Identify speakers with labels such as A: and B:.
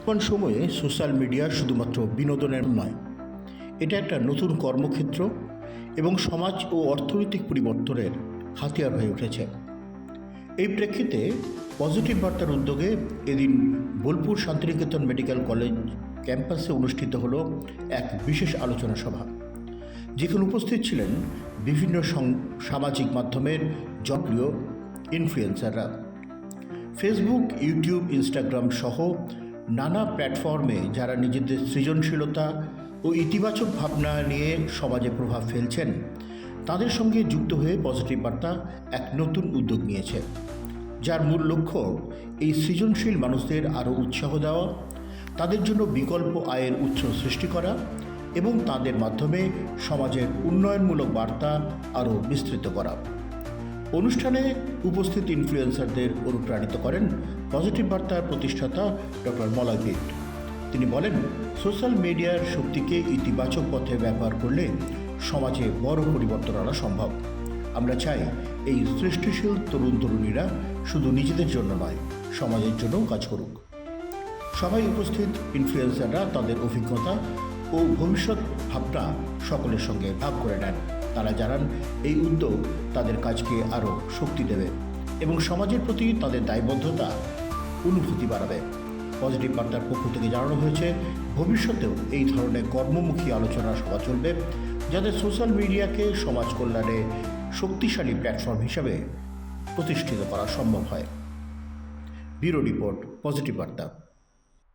A: বর্তমান সময়ে social media শুধুমাত্র বিনোদনের নয়, এটা একটা নতুন কর্মক্ষেত্র এবং সমাজ ও অর্থনৈতিক পরিবর্তনের হাতিয়ার হয়ে উঠেছে। এই প্রেক্ষিতে পজিটিভ বার্তার উদ্যোগে এদিন বোলপুর শান্তিনিকেতন মেডিকেল কলেজ ক্যাম্পাসে অনুষ্ঠিত হল এক বিশেষ আলোচনা সভা। যেখানে উপস্থিত ছিলেন বিভিন্ন সামাজিক মাধ্যমের জনপ্রিয় ইনফ্লুয়েন্সাররা ফেসবুক ইউটিউব ইনস্টাগ্রাম সহ নানা প্ল্যাটফর্মে যারা নিজেদের সৃজনশীলতা ও ইতিবাচক ভাবনা নিয়ে সমাজে প্রভাব ফেলছেন, তাদের সঙ্গে যুক্ত হয়ে পজিটিভ বার্তা এক নতুন উদ্যোগ নিয়েছে। যার মূল লক্ষ্য এই সৃজনশীল মানুষদের আরও উৎসাহ দেওয়া, তাদের জন্য বিকল্প আয়ের উৎস সৃষ্টি করা এবং তাদের মাধ্যমে সমাজের উন্নয়নমূলক বার্তা আরও বিস্তৃত করা। অনুষ্ঠানে উপস্থিত ইনফ্লুয়েন্সারদের অনুপ্রাণিত করেন পজিটিভ বার্তার প্রতিষ্ঠাতা ডক্টর মলয় তিনি বলেন, সোশ্যাল মিডিয়ার শক্তিকে ইতিবাচক পথে ব্যবহার করলে সমাজে বড় পরিবর্তন আনা সম্ভব। আমরা চাই এই সৃষ্টিশীল তরুণ তরুণীরা শুধু নিজেদের জন্য নয়, সমাজের জন্যও কাজ করুক। সবাই উপস্থিত ইনফ্লুয়েন্সাররা তাদের অভিজ্ঞতা ও ভবিষ্যৎ ভাবনা সকলের সঙ্গে ভাগ করে নেন। তারা জানান, এই উদ্যোগ তাদের কাজকে আরও শক্তি দেবে এবং সমাজের প্রতি তাদের দায়বদ্ধতা অনুভূতি বাড়াবে। পজিটিভ বার্তার পক্ষ থেকে জানানো হয়েছে, ভবিষ্যতেও এই ধরনের কর্মমুখী আলোচনা সভা চলবে, যাতে সোশ্যাল মিডিয়াকে সমাজ কল্যাণে শক্তিশালী প্ল্যাটফর্ম হিসাবে প্রতিষ্ঠিত করা সম্ভব হয়। ব্যুরো রিপোর্ট, পজিটিভ বার্তা।